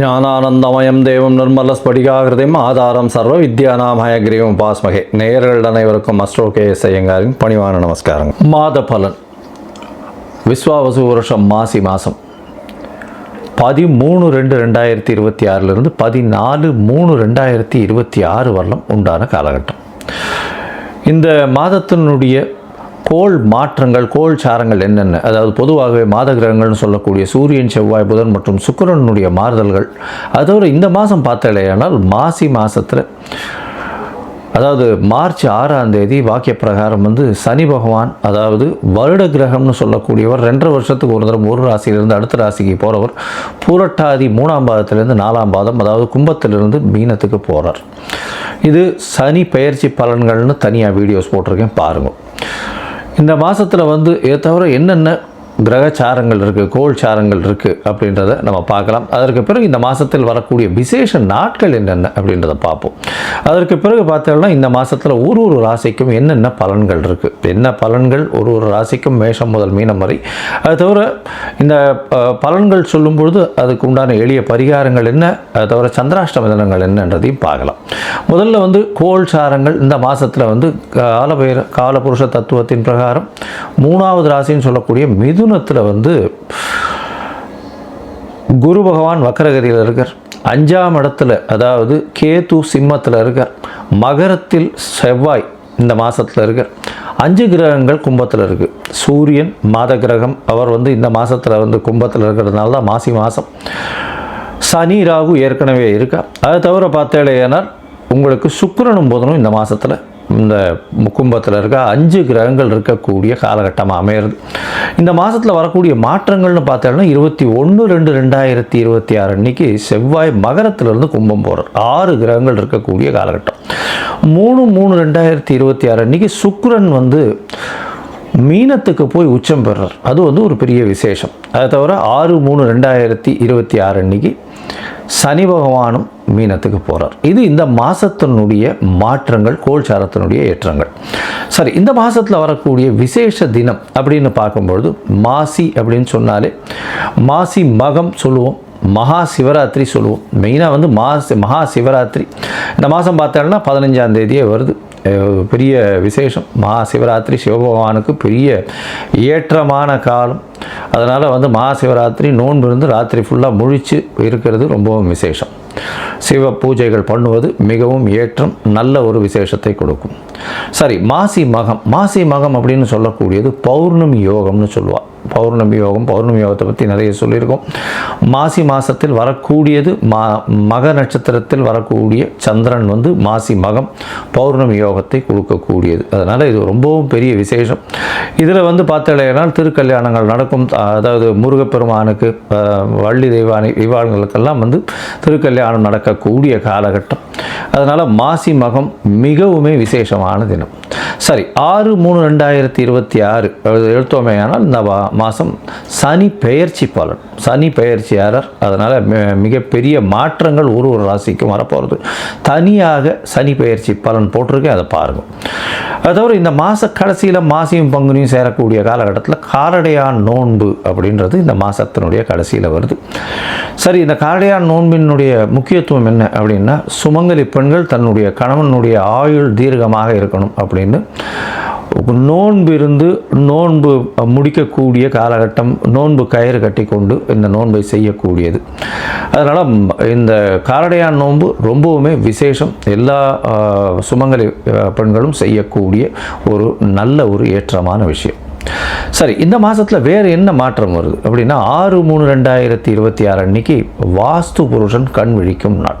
ஞானானந்தமயம் தேவம் நிர்மல ஸ்படிகாகிருதையும் ஆதாரம் சர்வ வித்யானாம் ஹயக்ரீவம் பாஸ்மகே நேயர்கள் அனைவருக்கும் அஸ்ட்ரோ கே எஸ் ஐயங்காரின் பணிவான நமஸ்காரம் மாத பலன் விஸ்வாவசு வருஷம் மாசி மாதம் பதிமூணு ரெண்டு ரெண்டாயிரத்தி இருபத்தி ஆறிலிருந்து பதினாலு மூணு ரெண்டாயிரத்தி இருபத்தி ஆறு வரலாம் உண்டான காலகட்டம். இந்த மாதத்தினுடைய கோள் மாற்றங்கள் கோள் சாரங்கள் என்னென்ன? அதாவது பொதுவாகவே மாத கிரகங்கள்னு சொல்லக்கூடிய சூரியன் செவ்வாய் புதன் மற்றும் சுக்கரனுடைய மாறுதல்கள். அதோட இந்த மாதம் பார்த்தாலேயானால் மாசி மாதத்தில் அதாவது மார்ச் ஆறாம் தேதி வாக்கிய பிரகாரம் வந்து சனி பகவான் அதாவது வருட கிரகம்னு சொல்லக்கூடியவர் ரெண்டரை வருஷத்துக்கு ஒரு தடவை ஒரு ராசியிலிருந்து அடுத்த ராசிக்கு போகிறவர் பூரட்டாதி மூணாம் பாதத்திலிருந்து நாலாம் பாதம் அதாவது கும்பத்திலிருந்து மீனத்துக்கு போகிறார் இது சனி பெயர்ச்சி பலன்கள்னு தனியாக வீடியோஸ் போட்டிருக்கேன் பாருங்கள் இந்த மாதத்தில் வந்து இதை தவிர என்னென்ன கிரகச்சாரங்கள் இருக்குது கோல் சாரங்கள் இருக்குது அப்படின்றத நம்ம பார்க்கலாம். அதற்கு பிறகு இந்த மாதத்தில் வரக்கூடிய விசேஷ நாட்கள் என்னென்ன அப்படின்றத பார்ப்போம். அதற்கு பிறகு பார்த்தோம்னா இந்த மாதத்தில் ஒரு ஒரு ராசிக்கும் என்னென்ன பலன்கள் இருக்குது என்ன பலன்கள்? ஒரு ஒரு ராசிக்கும் மேஷம் முதல் மீனம் வரை. அது தவிர இந்த பலன்கள் சொல்லும்பொழுது அதுக்கு உண்டான எளிய பரிகாரங்கள் என்ன? அது தவிர சந்திராஷ்டம தினங்கள் என்னன்றதையும் பார்க்கலாம். முதல்ல வந்து கோள் சாரங்கள். இந்த மாதத்தில் வந்து காலபைர காலபுருஷ தத்துவத்தின் பிரகாரம் மூணாவது ராசின்னு சொல்லக்கூடிய மிதுனத்தில் வந்து குரு பகவான் வக்கரகதியில் இருக்கார். அஞ்சாம் இடத்துல அதாவது கேது சிம்மத்தில் இருக்கார். மகரத்தில் செவ்வாய் இந்த மாதத்தில் இருக்கார். அஞ்சு கிரகங்கள் கும்பத்தில் இருக்குது சூரியன் மாத கிரகம் அவர் வந்து இந்த மாதத்தில் வந்து கும்பத்தில் இருக்கிறதுனால தான் மாசி மாதம் சனி ராகு ஏற்கனவே இருக்கா. அதை தவிர பார்த்தேனால் உங்களுக்கு சுக்கரனும் போதனும் இந்த மாதத்தில் இந்த கும்பத்தில் இருக்க அஞ்சு கிரகங்கள் இருக்கக்கூடிய காலகட்டமாக அமையிறது. இந்த மாதத்தில் வரக்கூடிய மாற்றங்கள்னு பார்த்தோம்னா இருபத்தி ஒன்று ரெண்டு ரெண்டாயிரத்தி இருபத்தி ஆறு அன்னைக்கு செவ்வாய் மகரத்திலிருந்து கும்பம் போகிறார் ஆறு கிரகங்கள் இருக்கக்கூடிய காலகட்டம். மூணு மூணு ரெண்டாயிரத்தி இருபத்தி ஆறு அன்னைக்கு சுக்ரன் வந்து மீனத்துக்கு போய் உச்சம் பெறுறார் அது வந்து ஒரு பெரிய விசேஷம். அதை தவிர ஆறு மூணு ரெண்டாயிரத்தி இருபத்தி ஆறு அன்னைக்கு சனி பகவானும் மீனத்துக்கு போகிறார் இது இந்த மாதத்தினுடைய மாற்றங்கள் கோல்சாரத்தினுடைய ஏற்றங்கள். சரி இந்த மாதத்தில் வரக்கூடிய விசேஷ தினம் அப்படின்னு பார்க்கும்பொழுது மாசி அப்படின்னு சொன்னாலே மாசி மகம் சொல்லுவோம் மகா சிவராத்திரி சொல்லுவோம். மெயினாக வந்து மாசி மகா சிவராத்திரி. இந்த மாதம் பார்த்தோம்னா பதினஞ்சாம் தேதியே வருது. பெரிய விசேஷம். மகா சிவராத்திரி சிவபகவானுக்கு பெரிய ஏற்றமான காலம். அதனால் வந்து மகா சிவராத்திரி நோன்பு இருந்து ராத்திரி ஃபுல்லாக முழிச்சு இருக்கிறது ரொம்பவும் விசேஷம். சிவ பூஜைகள் பண்ணுவது மிகவும் ஏற்றம் நல்ல ஒரு விசேஷத்தை கொடுக்கும். சரி மாசி மகம். மாசி மகம் அப்படின்னு சொல்லக்கூடியது பௌர்ணமி யோகம்னு சொல்லுவாள் பௌர்ணமி யோகம் பௌர்ணமி யோகத்தை பற்றி நிறைய சொல்லியிருக்கோம். மாசி மாதத்தில் வரக்கூடியது மா மக நட்சத்திரத்தில் வரக்கூடிய சந்திரன் வந்து மாசி மகம் பௌர்ணமி யோகத்தை கொடுக்கக்கூடியது. அதனால் இது ரொம்பவும் பெரிய விசேஷம். இதில் வந்து பார்த்தாலேனால் திருக்கல்யாணங்கள் நடக்கும். அதாவது முருகப்பெருமானுக்கு வள்ளி தெய்வானி தெய்வான்களுக்கெல்லாம் வந்து திருக்கல்யாணம் நடக்கக்கூடிய காலகட்டம். அதனால் மாசி மகம் மிகவுமே விசேஷமான தினம். சரி ஆறு மூணு ரெண்டாயிரத்தி இருபத்தி ஆறு. எழுத்தோமையானால் இந்த வா- மாதம் சனி பெயர்ச்சி பலன். சனி பெயர்ச்சியாளர் அதனால் மிகப்பெரிய மாற்றங்கள் ஒரு ஒரு ராசிக்கும் வரப்போகிறது தனியாக சனி பெயர்ச்சி பலன் போட்டிருக்கேன் அதை பாருங்கள் அது தவிர இந்த மாத கடைசியில் மாசியும் பங்குனியும் சேரக்கூடிய காலகட்டத்தில் காரடையான் நோன்பு அப்படின்றது இந்த மாதத்தினுடைய கடைசியில் வருது. சரி இந்த காரடையான் நோன்பினுடைய முக்கியத்துவம் என்ன அப்படின்னா சுமங்கலி பெண்கள் தன்னுடைய கணவனுடைய ஆயுள் தீர்க்கமாக இருக்கணும் அப்படின்னு நோன்பு இருந்து நோன்பு முடிக்கக்கூடிய காலகட்டம் நோன்பு கயிறு கட்டி கொண்டு இந்த நோன்பை செய்யக்கூடியது. அதனால் இந்த காரடையான் நோன்பு ரொம்பவுமே விசேஷம். எல்லா சுமங்கலி பெண்களும் செய்யக்கூடிய ஒரு நல்ல ஒரு ஏற்றமான விஷயம். சரி இந்த மாதத்தில் வேறு என்ன மாற்றம் வருது? அப்படின்னா ஆறு மூணு ரெண்டாயிரத்தி இருபத்தி ஆறு அன்னைக்கு வாஸ்து புருஷன் கண் விழிக்கும் நாள்.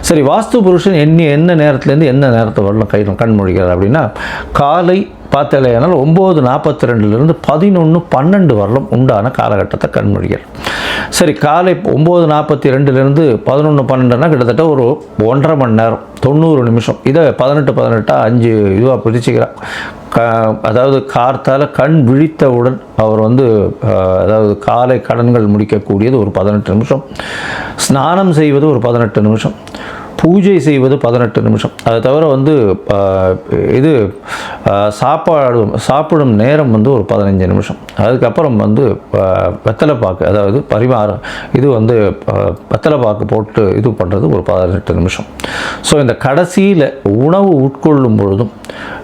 சரி வாஸ்து புருஷன் என்ன என்ன நேரத்துலேருந்து என்ன நேரத்தை வரலாம் கை கண் முழிக்கிறார் அப்படின்னா காலை பார்த்தலையானால் ஒம்பது நாற்பத்தி ரெண்டுலேருந்து பதினொன்று பன்னெண்டு வரலும் உண்டான காலகட்டத்தை கண்மொழிகள் சரி காலை ஒம்பது நாற்பத்தி ரெண்டுலேருந்து பதினொன்று பன்னெண்டுனா கிட்டத்தட்ட ஒரு ஒன்றரை மணி நேரம் தொண்ணூறு நிமிஷம். இதை பதினெட்டு பதினெட்டாக அஞ்சு இதுவாக பிரிச்சுக்கிறான். க அதாவது கார்த்தால் கண் விழித்தவுடன் அவர் வந்து அதாவது காலை கடன்கள் முடிக்கக்கூடியது ஒரு பதினெட்டு நிமிஷம். ஸ்நானம் செய்வது ஒரு பதினெட்டு நிமிஷம். பூஜை செய்வது பதினெட்டு நிமிஷம். அதை தவிர வந்து இது சாப்பாடும் சாப்பாடு சாப்பிடும் நேரம் வந்து ஒரு பதினஞ்சு நிமிஷம். அதுக்கப்புறம் வந்து ஆஹ், வெத்தலை பாக்கு அதாவது பரிமாறம் இது வந்து ஆஹ், வெத்தலை பாக்கு போட்டு இது பண்ணுறது ஒரு பதினெட்டு நிமிஷம். ஸோ இந்த கடைசியில் உணவு உட்கொள்ளும் பொழுதும்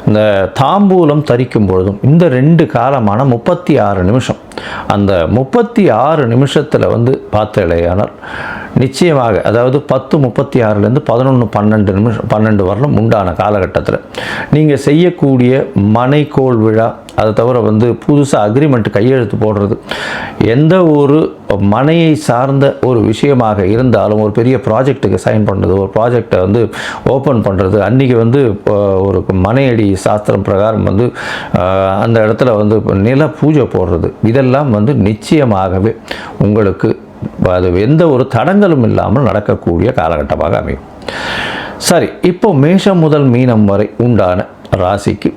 இந்த தாம்பூலம் தரிக்கும் பொழுதும் இந்த ரெண்டு காலமான முப்பத்தி ஆறு நிமிஷம். அந்த முப்பத்தி ஆறு நிமிஷத்தில் வந்து பார்த்தேடையானால் நிச்சயமாக அதாவது பத்து முப்பத்தி ஆறுலேருந்து பதினொன்று பன்னெண்டு நிமிஷம் பன்னெண்டு வரலும் உண்டான காலகட்டத்தில் நீங்கள் செய்யக்கூடிய மனைக்கோள் விழா அதை தவிர வந்து புதுசாக அக்ரிமெண்ட் கையெழுத்து போடுறது எந்த ஒரு மனையை சார்ந்த ஒரு விஷயமாக இருந்தாலும் ஒரு பெரிய ப்ராஜெக்ட்டுக்கு சைன் பண்ணுறது ஒரு ப்ராஜெக்டை வந்து ஓப்பன் பண்ணுறது அன்றைக்கி வந்து ஒரு மனையடி சாஸ்திரம் பிரகாரம் வந்து அந்த இடத்துல வந்து நில பூஜை போடுறது இதெல்லாம் வந்து நிச்சயமாகவே உங்களுக்கு அது எந்த ஒரு தடங்களும் இல்லாமல் நடக்கக்கூடிய காலகட்டமாக அமையும். சரி இப்போ மேஷம் முதல் மீனம் வரை உண்டான ராசிக்கு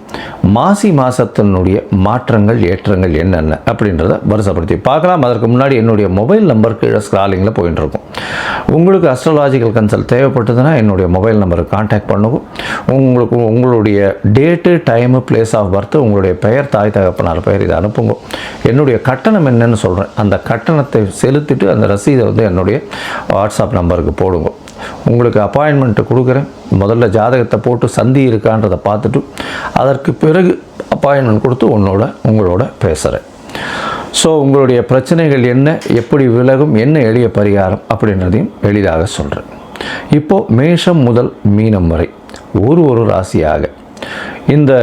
மாசி மாதத்தினுடைய மாற்றங்கள் ஏற்றங்கள் என்னென்ன அப்படின்றத வருஷப்படுத்தி பார்க்கலாம். அதற்கு முன்னாடி என்னுடைய மொபைல் நம்பர் கீழே ஸ்க்ராலிங்கில் போயிட்டு இருக்கும். உங்களுக்கு அஸ்ட்ராலாஜிக்கல் கன்சல்ட் தேவைப்பட்டதுன்னா என்னுடைய மொபைல் நம்பருக்கு காண்டாக்ட் பண்ணுவோம் உங்களுக்கு உங்களுடைய date time place of birth உங்களுடைய பெயர் தாய் தகப்பனார் பெயர் இதை அனுப்புங்க. என்னுடைய கட்டணம் என்னன்னு சொல்கிறேன் அந்த கட்டணத்தை செலுத்திட்டு அந்த ரசீதை வந்து என்னுடைய வாட்ஸ்அப் நம்பருக்கு போடுங்க. உங்களுக்கு அப்பாயின்மெண்ட்டு கொடுக்குறேன். முதல்ல ஜாதகத்தை போட்டு சந்தி இருக்கான்றதை பார்த்துட்டு அதற்கு பிறகு அப்பாயின்மெண்ட் கொடுத்து உன்னோட உங்களோட பேசுகிறேன் ஸோ உங்களுடைய பிரச்சனைகள் என்ன எப்படி விலகும் என்ன எளிய பரிகாரம் அப்படின்றதையும் எளிதாக சொல்கிறேன் இப்போது மேஷம் முதல் மீனம் வரை ஒரு ஒரு ராசியாக இந்த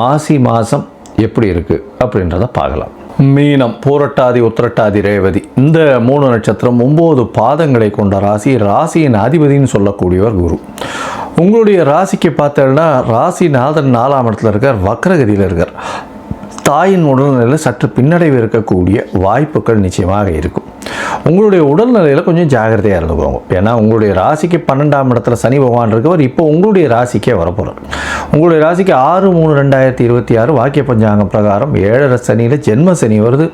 மாசி மாதம் எப்படி இருக்குது அப்படின்றத பார்க்கலாம். மீனம் பூரட்டாதி உத்திரட்டாதி ரேவதி. இந்த மூணு நட்சத்திரம் ஒம்பது பாதங்களை கொண்ட ராசி ராசியின் அதிபதின்னு சொல்லக்கூடியவர் குரு. உங்களுடைய ராசிக்கு பார்த்தோம்னா ராசிநாதன் நாலாம் இடத்துல இருக்கார் வக்ரகதியில் இருக்கார். தாயின் உடல்நிலையில் சற்று பின்னடைவு இருக்கக்கூடிய வாய்ப்புகள் நிச்சயமாக இருக்கும். உங்களுடைய உடல்நிலையில் கொஞ்சம் ஜாகிரதையாக இருந்துக்கோங்க. ஏன்னா உங்களுடைய ராசிக்கு பன்னெண்டாம் இடத்துல சனி பகவான் இருக்கவர் இப்போ உங்களுடைய ராசிக்கே வரப்போகிறார் உங்களுடைய ராசிக்கு ஆறு மூணு ரெண்டாயிரத்தி இருபத்தி ஆறு வாக்கிய பஞ்சாங்கம் பிரகாரம் ஏழரை சனியில் ஜென்ம சனி வருது.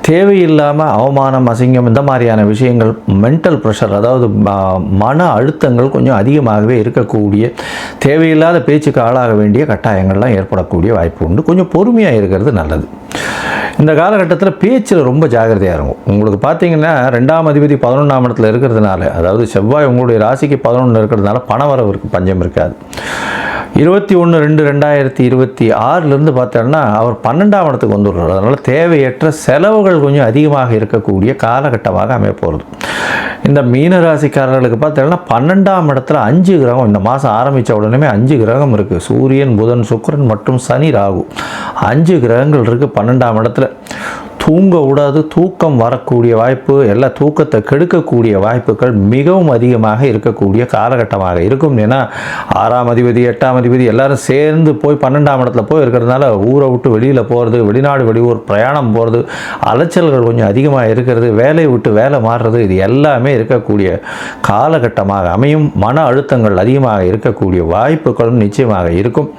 தேவையில்லாமல் அவமானம் அசிங்கம் இந்த மாதிரியான விஷயங்கள் மென்டல் ப்ரெஷர் அதாவது ம- மன அழுத்தங்கள் கொஞ்சம் அதிகமாகவே இருக்கக்கூடிய தேவையில்லாத பேச்சுக்கு ஆளாக வேண்டிய கட்டாயங்கள்லாம் ஏற்படக்கூடிய வாய்ப்பு உண்டு. கொஞ்சம் பொறுமையாக இருக்கிறது நல்லது. இந்த காலகட்டத்தில் பேச்சில் ரொம்ப ஜாகிரதையாக இருக்கும் உங்களுக்கு பார்த்தீங்கன்னா ரெண்டாம் அதிபதி பதினொன்றாம் இடத்துல இருக்கிறதுனால அதாவது செவ்வாய் உங்களுடைய ராசிக்கு பதினொன்று இருக்கிறதுனால பணவரவிற்கு பஞ்சம் இருக்காது. இருபத்தி ஒன்று ரெண்டு ரெண்டாயிரத்தி இருபத்தி ஆறுலேருந்து பார்த்தோன்னா அவர் பன்னெண்டாம் இடத்துக்கு வந்துடுறார் அதனால் தேவையற்ற செலவுகள் கொஞ்சம் அதிகமாக இருக்கக்கூடிய காலகட்டமாக அமையப்போகிறது இந்த மீன ராசிக்காரர்களுக்கு பன்னெண்டாம் இடத்துல அஞ்சு கிரகம் இந்த மாதம் ஆரம்பித்த உடனே அஞ்சு கிரகம் இருக்குது சூரியன் புதன் சுக்கரன் மற்றும் சனி ராகு. அஞ்சு கிரகங்கள் இருக்குது பன்னெண்டாம் இடத்துல. தூங்க விடாது தூக்கம் வரக்கூடிய வாய்ப்பு எல்லா தூக்கத்தை கெடுக்கக்கூடிய வாய்ப்புகள் மிகவும் அதிகமாக இருக்கக்கூடிய காலகட்டமாக இருக்கும். ஏன்னா ஆறாம் அதிபதி எட்டாம் அதிபதி எல்லாரும் சேர்ந்து போய் பன்னெண்டாம் இடத்துல போய் இருக்கிறதுனால ஊரை விட்டு வெளியில் போகிறது வெளிநாடு வெளியூர் பிரயாணம் போகிறது அலைச்சல்கள் கொஞ்சம் அதிகமாக இருக்கிறது வேலையை விட்டு வேலை மாறுறது இது எல்லாமே இருக்கக்கூடிய காலகட்டமாக அமையும். மன அழுத்தங்கள் அதிகமாக இருக்கக்கூடிய வாய்ப்புகளும் நிச்சயமாக இருக்கும்.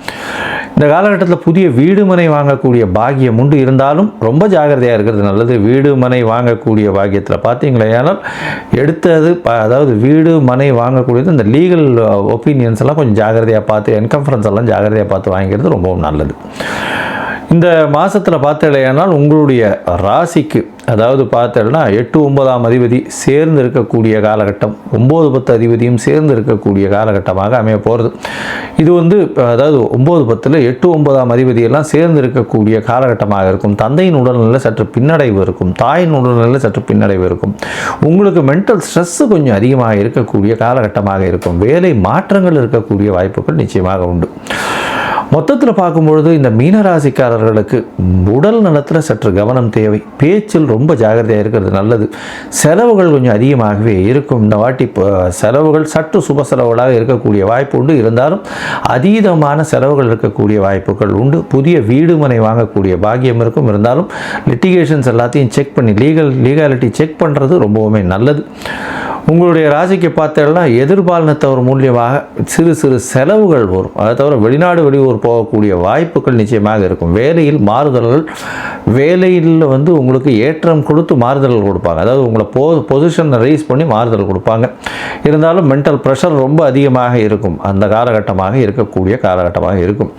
இந்த காலகட்டத்தில் புதிய வீடு மனை வாங்கக்கூடிய பாக்கியம் உண்டு. இருந்தாலும் ரொம்ப ஜாகிரதையாக இருக்கிறது நல்லது. வீடு மனை வாங்கக்கூடிய பாக்கியத்தில் பார்த்தீங்களேனால் எடுத்தது ப- அதாவது வீடு மனை வாங்கக்கூடியது இந்த லீகல் ஒப்பீனியன்ஸ் எல்லாம் கொஞ்சம் ஜாகிரதையாக பார்த்து என்கம்ஃபரன்ஸ் எல்லாம் ஜாகிரதையாக பார்த்து வாங்கிக்கிறது ரொம்பவும் நல்லது. இந்த மாதத்தில் பார்த்தீங்களேயானால் உங்களுடைய ராசிக்கு அதாவது பார்த்தேன்னா எட்டு ஒன்பதாம் அதிபதி சேர்ந்து இருக்கக்கூடிய காலகட்டம் ஒம்பது பத்து அதிபதியும் சேர்ந்து இருக்கக்கூடிய காலகட்டமாக அமைய போகிறது இது வந்து அதாவது ஒம்பது பத்தில் எட்டு ஒன்பதாம் அதிபதியெல்லாம் சேர்ந்து இருக்கக்கூடிய காலகட்டமாக இருக்கும். தந்தையின் உடல்நிலை சற்று பின்னடைவு இருக்கும். தாயின் உடல்நிலை சற்று பின்னடைவு இருக்கும். உங்களுக்கு மென்டல் ஸ்ட்ரெஸ்ஸு கொஞ்சம் அதிகமாக இருக்கக்கூடிய காலகட்டமாக இருக்கும். வேலை மாற்றங்கள் இருக்கக்கூடிய வாய்ப்புகள் நிச்சயமாக உண்டு. மொத்தத்தில் பார்க்கும்பொழுது இந்த மீனராசிக்காரர்களுக்கு உடல் நலத்தில் சற்று கவனம் தேவை. பேச்சில் ரொம்ப ஜாகிரதையாக இருக்கிறது நல்லது. செலவுகள் கொஞ்சம் அதிகமாகவே இருக்கும். இந்த வாட்டி இப்போ செலவுகள் சற்று சுப செலவுகளாக இருக்கக்கூடிய வாய்ப்பு உண்டு. இருந்தாலும் அதீதமான செலவுகள் இருக்கக்கூடிய வாய்ப்புகள் உண்டு. புதிய வீடு மனை வாங்கக்கூடிய பாக்கியம் இருக்கும். இருந்தாலும் லிட்டிகேஷன்ஸ் எல்லாத்தையும் செக் பண்ணி லீகல் லீகாலிட்டி செக் பண்ணுறது ரொம்பவுமே நல்லது. உங்களுடைய ராசிக்கு பார்த்தேன்னா எதிர்பாலினத்தவர் மூலியமாக சிறு சிறு செலவுகள் வரும். அதை தவிர வெளிநாடு வெளியூர் போகக்கூடிய வாய்ப்புகள் நிச்சயமாக இருக்கும். வேலையில் மாறுதல்கள் வேலையில் வந்து உங்களுக்கு ஏற்றம் கொடுத்து மாறுதல்கள் கொடுப்பாங்க. அதாவது உங்களை போ பொசிஷனை ரைஸ் பண்ணி மாறுதல் கொடுப்பாங்க. இருந்தாலும் மென்டல் ப்ரெஷர் ரொம்ப அதிகமாக இருக்கும். அந்த காலகட்டமாக இருக்கக்கூடிய காலகட்டமாக இருக்கும்.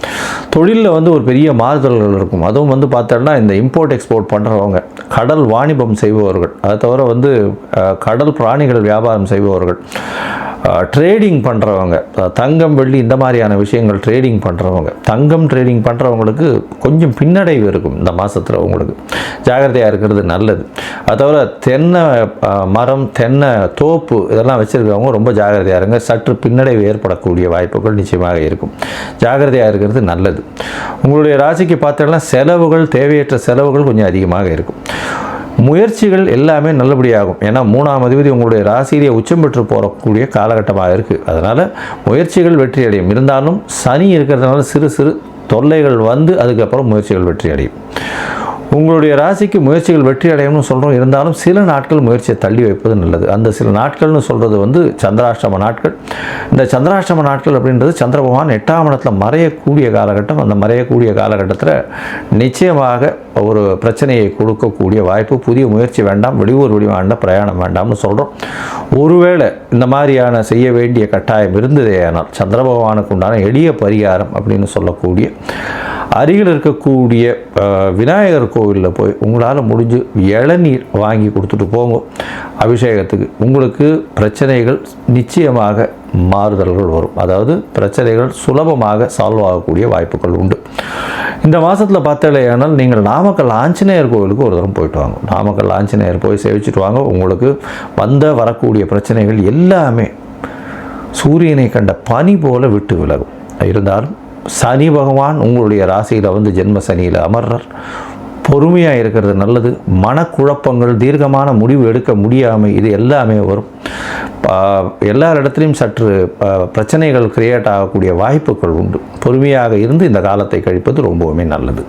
தொழிலில் வந்து ஒரு பெரிய மாறுதல்கள் இருக்கும். அதுவும் வந்து பார்த்தோன்னா இந்த இம்போர்ட் எக்ஸ்போர்ட் பண்ணுறவங்க கடல் வாணிபம் செய்பவர்கள். அதை தவிர வந்து கடல் பிராணிகள் வியாபாரம் வியாபாரம் செய்பவர்கள். ட்ரேடிங் பண்ணுறவங்க தங்கம் வெள்ளி இந்த மாதிரியான விஷயங்கள் ட்ரேடிங் பண்ணுறவங்க தங்கம் ட்ரேடிங் பண்ணுறவங்களுக்கு கொஞ்சம் பின்னடைவு இருக்கும் இந்த மாதத்தில் உங்களுக்கு. ஜாகிரதையாக இருக்கிறது நல்லது. அது தவிர தென்னை மரம் தென்னை தோப்பு இதெல்லாம் வச்சுருக்கவங்க ரொம்ப ஜாகிரதையாக இருங்க. சற்று பின்னடைவு ஏற்படக்கூடிய வாய்ப்புகள் நிச்சயமாக இருக்கும். ஜாகிரதையாக இருக்கிறது நல்லது. உங்களுடைய ராசிக்கு பார்த்தோன்னா செலவுகள் தேவையற்ற செலவுகள் கொஞ்சம் அதிகமாக இருக்கும். முயற்சிகள் எல்லாமே நல்லபடியாகும். ஏன்னா மூணாம் அதிபதி உங்களுடைய ராசியிலே உச்சம் பெற்று போகக்கூடிய காலகட்டமாக இருக்குது அதனால் முயற்சிகள் வெற்றி அடையும் இருந்தாலும் சனி இருக்கிறதுனால சிறு சிறு தொல்லைகள் வந்து அதுக்கப்புறம் முயற்சிகள் வெற்றி அடையும் உங்களுடைய ராசிக்கு முயற்சிகள் வெற்றி அடையணும்னு சொல்கிறோம் இருந்தாலும் சில நாட்கள் முயற்சியை தள்ளி வைப்பது நல்லது. அந்த சில நாட்கள்னு சொல்கிறது வந்து சந்திராஷ்டம நாட்கள். இந்த சந்திராஷ்டம நாட்கள் அப்படின்றது சந்திர பகவான் எட்டாம் இடத்துல மறையக்கூடிய காலகட்டம். அந்த மறையக்கூடிய காலகட்டத்தில் நிச்சயமாக ஒரு பிரச்சனையை கொடுக்கக்கூடிய வாய்ப்பு புதிய முயற்சி வேண்டாம் வெளியூர் வெளி வேண்டாம் பிரயாணம் வேண்டாம்னு சொல்கிறோம் ஒருவேளை இந்த மாதிரியான செய்ய வேண்டிய கட்டாயம் இருந்ததே ஆனால் சந்திர பகவானுக்கு உண்டான எளிய பரிகாரம் அப்படின்னு சொல்லக்கூடிய அருகில் இருக்கக்கூடிய விநாயகர் கோவிலில் போய் உங்களால் முடிஞ்சு இளநீர் வாங்கி கொடுத்துட்டு போங்க. அபிஷேகத்துக்கு உங்களுக்கு பிரச்சனைகள் நிச்சயமாக மாறுதல்கள் வரும். அதாவது பிரச்சனைகள் சுலபமாக சால்வ் ஆகக்கூடிய வாய்ப்புகள் உண்டு. இந்த மாதத்தில் பார்த்தாலேயானால் நீங்கள் நாமக்கல் ஆஞ்சநேயர் கோவிலுக்கு ஒரு தரம் போயிட்டு வாங்க. நாமக்கல் ஆஞ்சநேயர் போய் சேவிச்சிட்டு வாங்க. உங்களுக்கு வந்த வரக்கூடிய பிரச்சனைகள் எல்லாமே சூரியனை கண்ட பனி போல விட்டு விலகும். இருந்தாலும் சனி பகவான் உங்களுடைய ராசியில் வந்து ஜென்ம சனியில் அமர்றார். பொறுமையாக இருக்கிறது நல்லது. மனக்குழப்பங்கள் தீர்க்கமான முடிவு எடுக்க முடியாமல் இது எல்லாமே வரும். எல்லா இடத்துலையும் சற்று பிரச்சனைகள் கிரியேட் ஆகக்கூடிய வாய்ப்புகள் உண்டு. பொறுமையாக இருந்து இந்த காலத்தை கழிப்பது ரொம்பவுமே நல்லது.